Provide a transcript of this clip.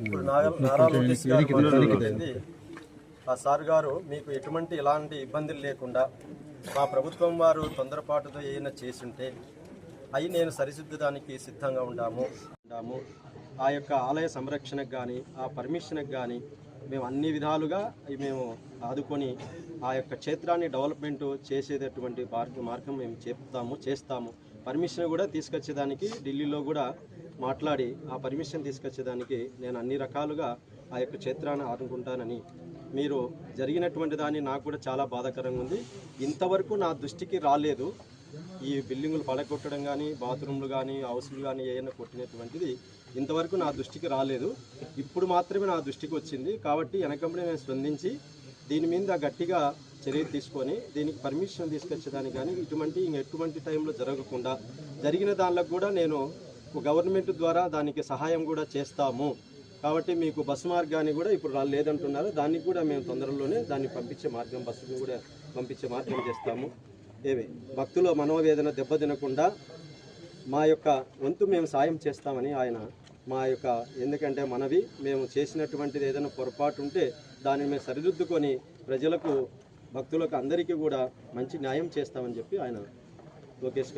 ఇప్పుడు నారా లోకేష్ గారు మాట్లాడుతుంది ఆ సార్ గారు మీకు ఎటువంటి ఎలాంటి ఇబ్బందులు లేకుండా మా ప్రభుత్వం వారు తొందరపాటుతో ఏమైనా చేసుంటే అవి నేను సరిదిద్దడానికి సిద్ధంగా ఉండాము. ఉండాము. ఆ యొక్క ఆలయ సంరక్షణకు కానీ ఆ పర్మిషన్కి కానీ మేము అన్ని విధాలుగా మేము ఆదుకొని ఆ యొక్క క్షేత్రాన్ని డెవలప్మెంట్ చేసేటటువంటి మార్గం మేము చెప్తాము చేస్తాము. పర్మిషన్ కూడా తీసుకొచ్చేదానికి ఢిల్లీలో కూడా మాట్లాడి ఆ పర్మిషన్ తీసుకొచ్చేదానికి నేను అన్ని రకాలుగా ఆ యొక్క క్షేత్రాన్ని ఆదుకుంటానని. మీరు జరిగినటువంటి దాన్ని నాకు కూడా చాలా బాధాకరంగా ఉంది. ఇంతవరకు నా దృష్టికి రాలేదు. ఈ బిల్డింగులు పడగొట్టడం కానీ బాత్రూమ్లు కానీ హౌస్లు కానీ ఏమైనా కొట్టినటువంటిది ఇంతవరకు నా దృష్టికి రాలేదు. ఇప్పుడు మాత్రమే నా దృష్టికి వచ్చింది. కాబట్టి వెనకంబడి నేను స్పందించి దీని మీద గట్టిగా చర్య తీసుకొని దీనికి పర్మిషన్ తీసుకొచ్చేదానికి కానీ ఇటువంటి ఎటువంటి టైంలో జరగకుండా జరిగిన దానిలో కూడా నేను గవర్నమెంట్ ద్వారా దానికి సహాయం కూడా చేస్తాము. కాబట్టి మీకు బస్సు మార్గాన్ని కూడా ఇప్పుడు రా- లేదంటున్నారు. దానికి కూడా మేము తొందరలోనే దాన్ని పంపించే మార్గం బస్సును కూడా పంపించే మార్గం చేస్తాము. ఏమి భక్తుల మనోవేదన దెబ్బతినకుండా మా యొక్క వంతు మేము సాయం చేస్తామని ఆయన మా యొక్క ఎందుకంటే మనవి మేము చేసినటువంటిది ఏదైనా పొరపాటు ఉంటే దాన్ని మేము సరిదిద్దుకొని ప్రజలకు భక్తులకు అందరికీ కూడా మంచి న్యాయం చేస్తామని చెప్పి ఆయన లోకేష్